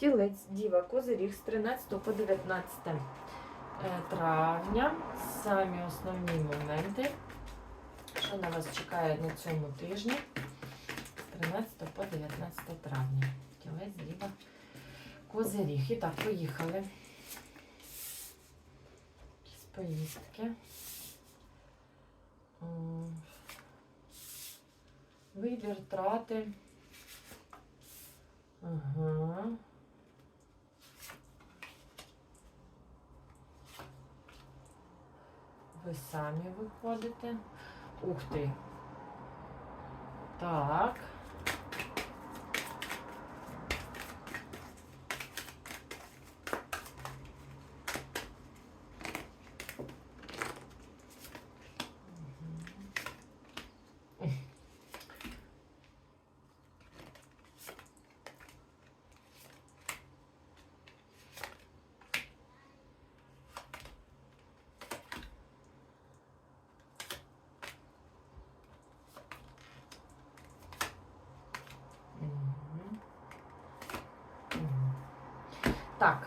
Тілець, діва, козиріг з 13 по 19 е, травня. Самі основні моменти, що на вас чекає на цьому тижні з 13 по 19 травня. Тілець, діва, козиріг. І так, поїхали. Якісь поїздки. Вибір трати. Ага. Ви самі виходите. Ух ти. Так. Так,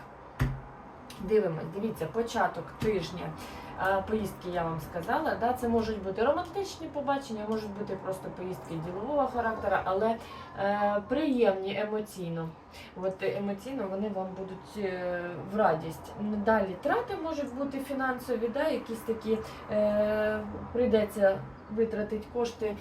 дивимось, дивіться, початок тижня. Е, Поїздки я вам сказала. Да? Це можуть бути романтичні побачення, можуть бути просто поїздки ділового характеру, але е, приємні емоційно. От емоційно вони вам будуть е, в радість. Далі трати можуть бути фінансові, да? якісь такі е, прийдеться витратити кошти е,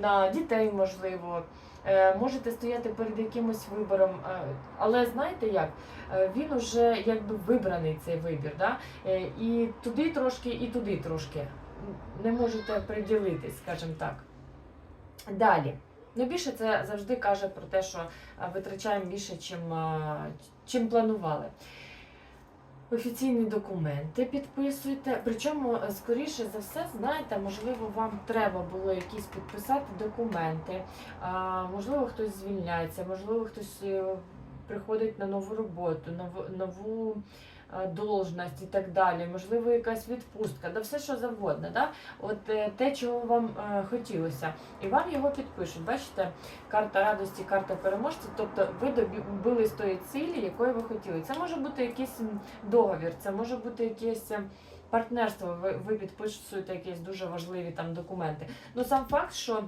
на дітей, можливо. Е, Можете стояти перед якимось вибором, е, але знаєте як? Е, Він уже якби вибраний цей вибір, да? І туди трошки, і туди трошки. Не можете приділитись, скажімо так. Далі. Ну, більше це завжди каже про те, що витрачаємо більше, чим, чим планували. Офіційні документи підписуйте. Причому, е, скоріше за все, знаєте, можливо, вам треба було якісь підписати документи. Можливо, хтось звільняється, можливо, хтось е, приходить на нову роботу, нову, е, должність і так далі. Можливо, якась відпустка, да все що завгодно. Да? От е, те, чого вам е, хотілося. І вам його підпишуть. Бачите, карта радості, карта переможця. Тобто ви добились тої цілі, якої ви хотіли. Це може бути якийсь договір, це може бути якесь. Партнерство, ви, ви підписуєте якісь дуже важливі там документи. Ну сам факт, що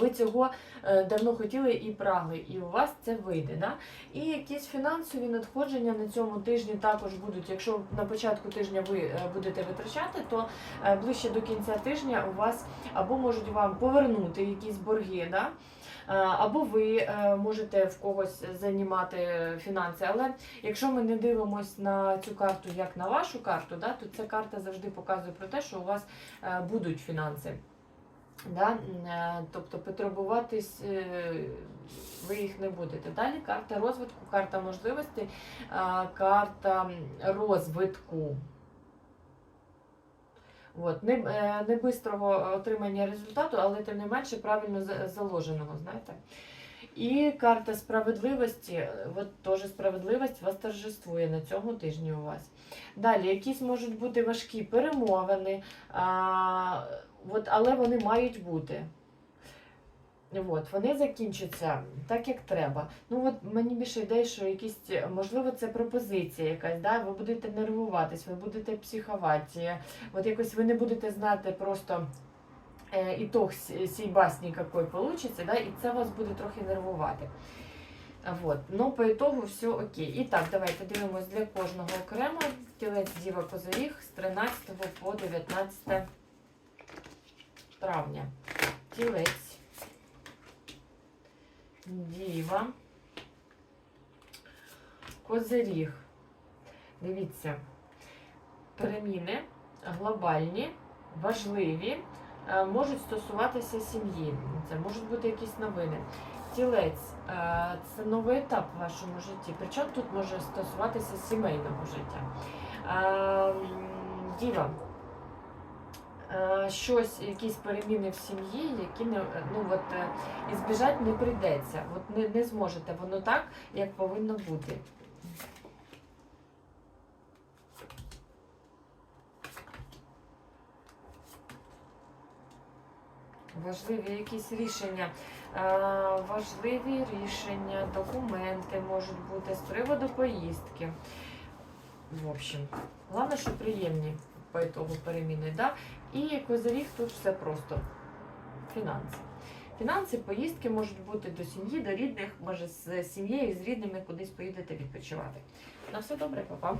ви цього е, давно хотіли і прагли, і у вас це вийде. Да? І якісь фінансові надходження на цьому тижні також будуть. Якщо на початку тижня ви е, будете витрачати, то е, ближче до кінця тижня у вас або можуть вам повернути якісь борги. Да? Е, Або ви е, можете в когось займати фінанси. Але якщо ми не дивимося на цю карту як на вашу карту, да, то ця карта завжди показує про те, що у вас е, будуть фінанси. Да? е, Тобто потребуватись е, ви їх не будете. Далі карта розвитку, карта можливостей, карта розвитку. От. Не, е, не бистрого отримання результату, але тим не менше правильно заложеного, знаєте. І карта справедливості, от теж справедливість вас торжествує на цьому тижні у вас. Далі, якісь можуть бути важкі перемовини, а, от, але вони мають бути. От, вони закінчаться так, як треба. Ну от мені більше йде, що якісь, можливо, це пропозиція якась, да? ви будете нервуватись, ви будете психувати, от якось ви не будете знати просто е, ітог сій басні, який вийде, да? і це вас буде трохи нервувати. Вот. Ну, по ітогу все окей. І так, давайте дивимось для кожного окремо. Тілець Діва Козиріг з 13 по 19 травня. Тілець. Діва. Козиріг. Дивіться. Переміни глобальні, важливі, е, можуть стосуватися сім'ї. Це можуть бути якісь новини. Тілець е, це новий етап в вашому житті. Причому тут може стосуватися сімейного життя. Е, Діва. Е, Щось, якісь переміни в сім'ї, які не ну от е, і збіжати не прийдеться. От не, не зможете воно так, як повинно бути. Важливі якісь рішення важливі рішення, документи можуть бути з приводу поїздки. В общем, головне, що приємні по ітогу переміни. Да? І козиріг тут все просто. Фінанси. Фінанси, поїздки можуть бути до сім'ї, до рідних, може з сім'єю, з рідними кудись поїдете відпочивати. На все добре, папа.